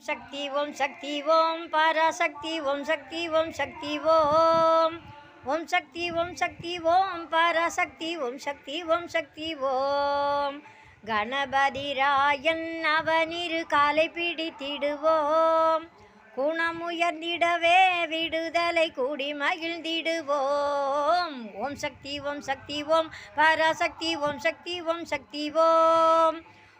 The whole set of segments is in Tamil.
சக்தி ஓம் சக்தி ஓம் பராசக்தி ஓம் சக்தி ஓம் சக்தி ஓம் ஓம் சக்தி ஓம் சக்தி ஓம் பராசக்தி ஓம் சக்தி ஓம் சக்தி ஓம் கணபதி ராயன் அவனிரு காலை பிடித்திடுவோம் குணமுயர்ந்திடவே விடுதலை கூடி மகிழ்ந்திடுவோம் ஓம் சக்தி ஓம் சக்தி ஓம் பராசக்தி ஓம் சக்தி ஓம் சக்தி ஓம்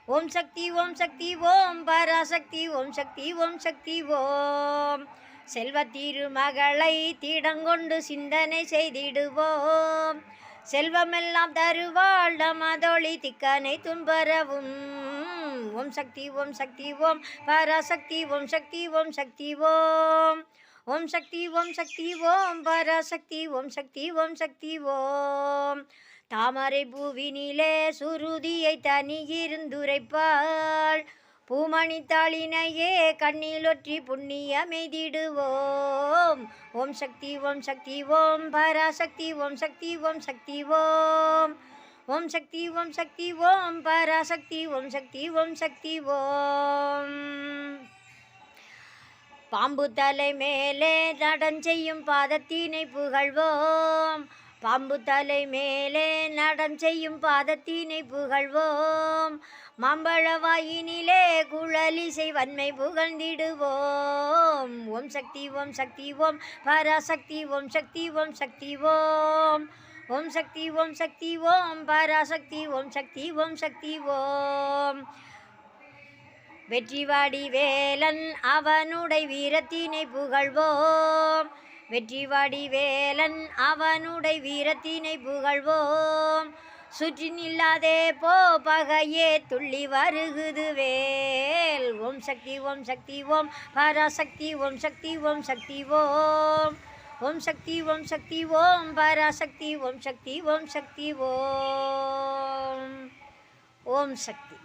ஓம் சக்தி ஓம் சக்தி ஓம் பராசக்தி ஓம் சக்தி ஓம் சக்தி ஓம் செல்வ திருமகளை திடங்கொண்டு சிந்தனை செய்திடுவோம் செல்வமெல்லாம் தருவாள் நமதொளி திக்கனை துன்பரவும் ஓம் சக்தி ஓம் சக்தி ஓம் பராசக்தி ஓம் சக்தி ஓம் சக்தி ஓம் ஓம் சக்தி ஓம் சக்தி ஓம் பராசக்தி ஓம் சக்தி ஓம் சக்தி ஓம் தாமரை பூவினிலே சுருதியை தனியிருந்துரைப்பாள். பூமணித்தாளினையே கண்ணிலொற்றி கண்ணிலொற்றி புண்ணியமெய்திடுவோம் ஓம் சக்தி ஓம் சக்தி ஓம் பராசக்தி ஓம் சக்தி ஓம் சக்தி ஓம். ஓம் சக்தி ஓம் சக்தி ஓம் பராசக்தி ஓம் சக்தி ஓம் சக்தி ஓம். பாம்பு தலை மேலே நடஞ்செய்யும் பாதத்தினை புகழ்வோம். பாம்பு தலை மேலே நடம் செய்யும் பாதத்தினை புகழ்வோம். மாம்பழ வாயினிலே குழலிசை வன்மை புகழ்ந்திடுவோம். ஓம் சக்தி ஓம் சக்தி ஓம் பராசக்தி ஓம் சக்தி ஓம் சக்தி ஓம். ஓம் சக்தி ஓம் சக்தி ஓம் பராசக்தி ஓம் சக்தி ஓம் சக்தி ஓம். வெற்றிவாடி வேலன் அவனுடைய வீரத்தினை புகழ்வோம். வெற்றிவாடி வேலன் அவனுடைய வீரத்தினை புகழ்வோம். சுற்றி நில்லாதே போ பகையே துள்ளி வருகுது வேல். ஓம் சக்தி ஓம் சக்தி ஓம் பராசக்தி ஓம் சக்தி ஓம் சக்தி ஓம். ஓம் சக்தி ஓம் சக்தி ஓம் பராசக்தி ஓம் சக்தி ஓம் சக்தி ஓம். ஓம் சக்தி.